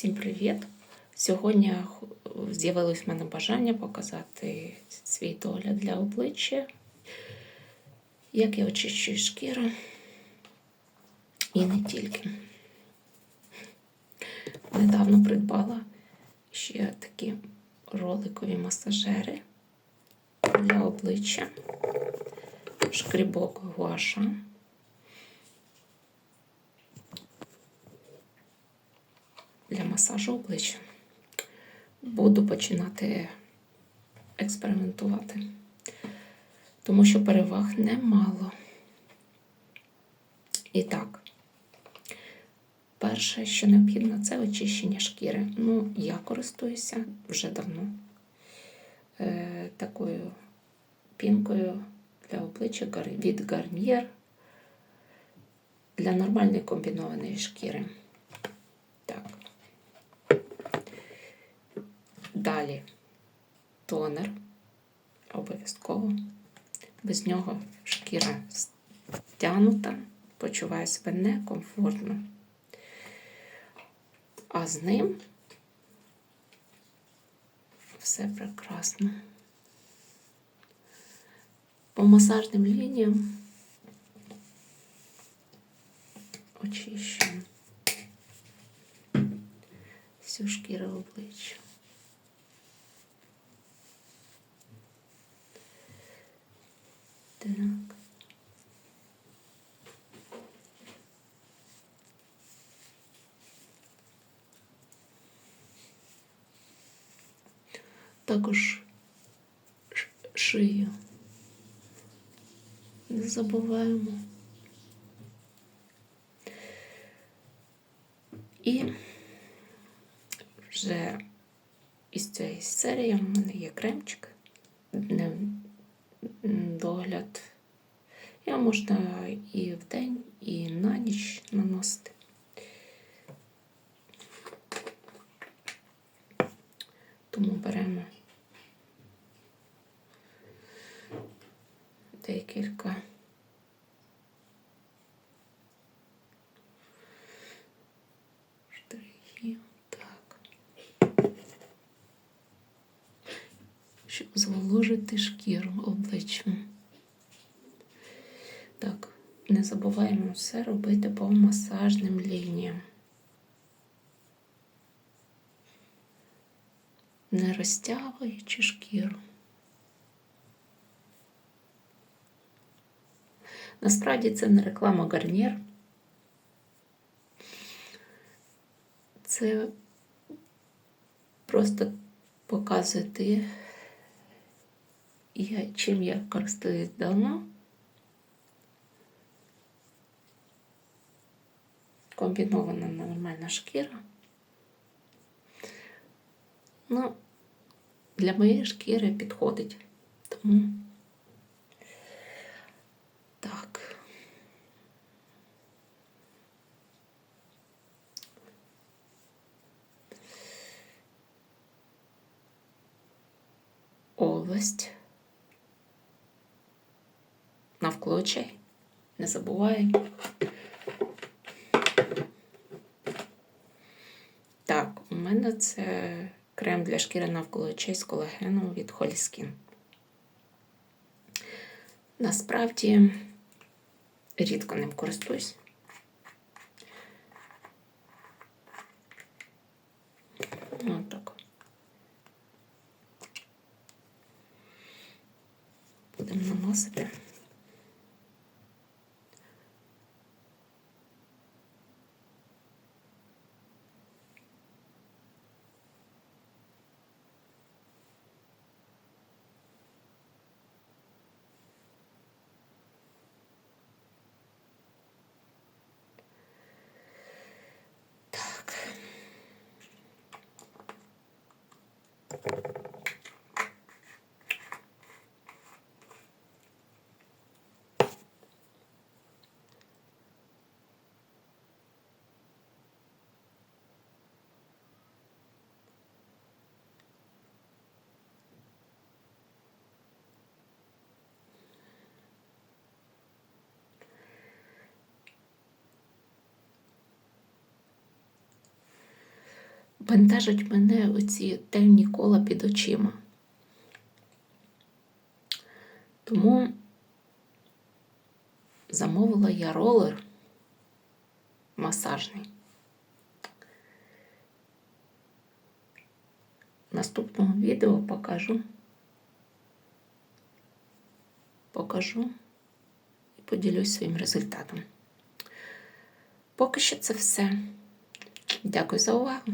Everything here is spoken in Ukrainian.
Всім привіт! Сьогодні з'явилось в мене бажання показати свій догляд для обличчя, як я очищую шкіру і не тільки. Недавно придбала ще такі роликові масажери для обличчя, шкрібок гуаша. Для масажу обличчя. Буду починати експериментувати, тому що переваг немало. І так, перше, що необхідно, це очищення шкіри. Ну, я користуюся вже давно е, такою пінкою для обличчя від Garnier для нормальної комбінованої шкіри. Так. Далі тонер обов'язково. Без нього шкіра стягнута, почуваю себе некомфортно. А з ним все прекрасно. По масажним лініям очищуємо всю шкіру обличчя. Так. Також шию. Не забуваємо. І вже із цієї серії в мене є кремчик догляд. Його можна і в день, і на ніч наносити. Тому беремо декілька. Щоб зволожити шкіру обличчям. Так, не забуваємо все робити по масажним лініям. Не розтягуючи шкіру. Насправді це не реклама гарнір. Це просто показувати, чим я користуюсь давно. Комбінована нормальна шкіра. Ну, для моєї шкіри підходить. Тому так. Область. Навколо очей. Не забувай. Мене це крем для шкіри навколо очей з колагеном від Холісkin. Насправді рідко ним користуюсь. Отак. Будемо наносити. Бентежать мене оці темні кола під очима. Тому замовила я ролер масажний. В наступному відео покажу. Покажу і поділюсь своїм результатом. Поки що це все. Дякую за увагу.